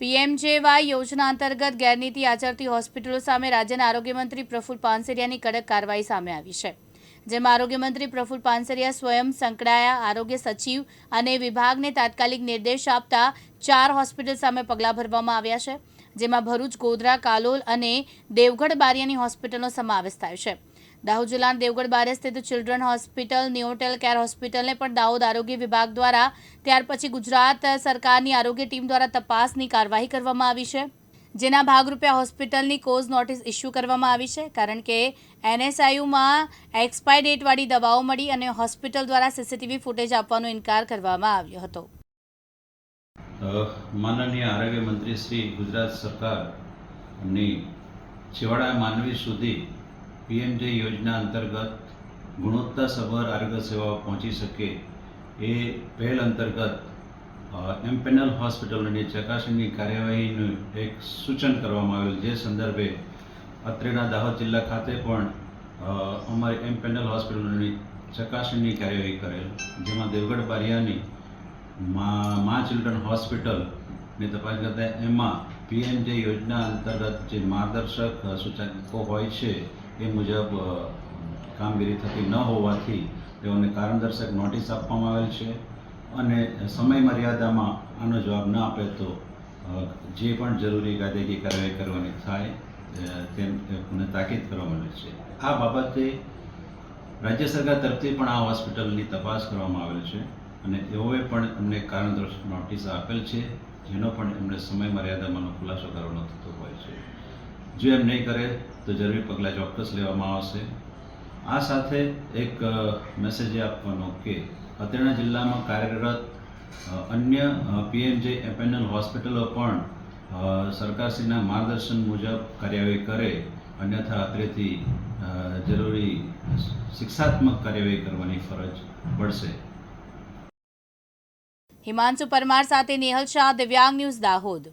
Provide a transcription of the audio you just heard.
PMJAY યોજના અંતર્ગત ગેરનીતિ આચરતી હોસ્પિટલો સામે રાજ્યના આરોગ્યમંત્રી પ્રફુલ પાનસેરિયાની કડક કાર્યવાહી સામે આવી છે, જેમાં આરોગ્યમંત્રી પ્રફુલ પાનસેરિયા સ્વયં સંકળાયા આરોગ્ય સચિવ અને વિભાગને તાત્કાલિક નિર્દેશ આપતા ચાર હોસ્પિટલ સામે પગલાં ભરવામાં આવ્યા છે, જેમાં ભરૂચ, ગોધરા, કાલોલ અને દેવગઢ બારિયાની હોસ્પિટલનો સમાવેશ થાય છે. દાહોદ જિલ્લાના દેવગઢ બારે સ્થિત ચિલ્ડ્રન હોસ્પિટલ નિયોટેલ કેર હોસ્પિટલને પણ દાહોદ આરોગ્ય વિભાગ દ્વારા ત્યાર પછી ગુજરાત સરકારની આરોગ્ય ટીમ દ્વારા તપાસની કાર્યવાહી કરવામાં આવી છે. જેના ભાગરૂપે હોસ્પિટલની કોઝ નોટિસ ઇસ્યુ કરવામાં આવી છે, કારણ કે એનએસઆઈયુમાં એક્સપાયર ડેટવાળી દવાઓ મળી અને હોસ્પિટલ દ્વારા સીસીટીવી ફૂટેજ આપવાનો ઇનકાર કરવામાં આવ્યો હતો. માનનીય આરોગ્ય મંત્રી શ્રી ગુજરાત સરકારની છેવાડા માનવી સુધી પીએમજે યોજના અંતર્ગત ગુણવત્તાસભર આરોગ્ય સેવાઓ પહોંચી શકે એ પહેલ અંતર્ગત એમપેનલ હોસ્પિટલોની ચકાસણીની કાર્યવાહીનું એક સૂચન કરવામાં આવેલ જે સંદર્ભે અત્રેના દાહોદ જિલ્લા ખાતે પણ અમારી અમારી એમપેનલ હોસ્પિટલોની ચકાસણીની કાર્યવાહી કરેલ, જેમાં દેવગઢ બારિયાની મા મા ચિલ્ડ્રન હોસ્પિટલની તપાસ કરતા એમાં પીએમજે યોજના અંતર્ગત જે માર્ગદર્શક સૂચકો હોય છે એ મુજબ કામગીરી થતી ન હોવાથી તેઓને કારણદર્શક નોટિસ આપવામાં આવેલ છે અને સમય મર્યાદામાં આનો જવાબ ન આપે તો જે પણ જરૂરી કાયદેકી કાર્યવાહી કરવાની થાય તેમને તાકીદ કરવામાં આવેલ છે. આ બાબતે રાજ્ય સરકાર તરફથી પણ આ હોસ્પિટલની તપાસ કરવામાં આવેલ છે અને તેઓએ પણ એમને કારણદર્શક નોટિસ આપેલ છે, જેનો પણ એમને સમય મર્યાદામાંનો ખુલાસો કરવાનો થતો હોય છે. જો એમ નહીં કરે તો જરૂરી પગલાં ચોક્કસ લેવામાં આવશે. આ સાથે એક મેસેજ આપવાનો કે અત્યારના જિલ્લામાં કાર્યરત અન્ય પીએમજે એપેનલ હોસ્પિટલો પણ સરકારશ્રીના માર્ગદર્શન મુજબ કાર્યવાહી કરે, અન્યથા અત્રેથી જરૂરી શિક્ષાત્મક કાર્યવાહી કરવાની ફરજ પડશે. હિમાંશુ પરમાર સાથે નેહલ શાહ, દિવ્યાંગ ન્યૂઝ દાહોદ.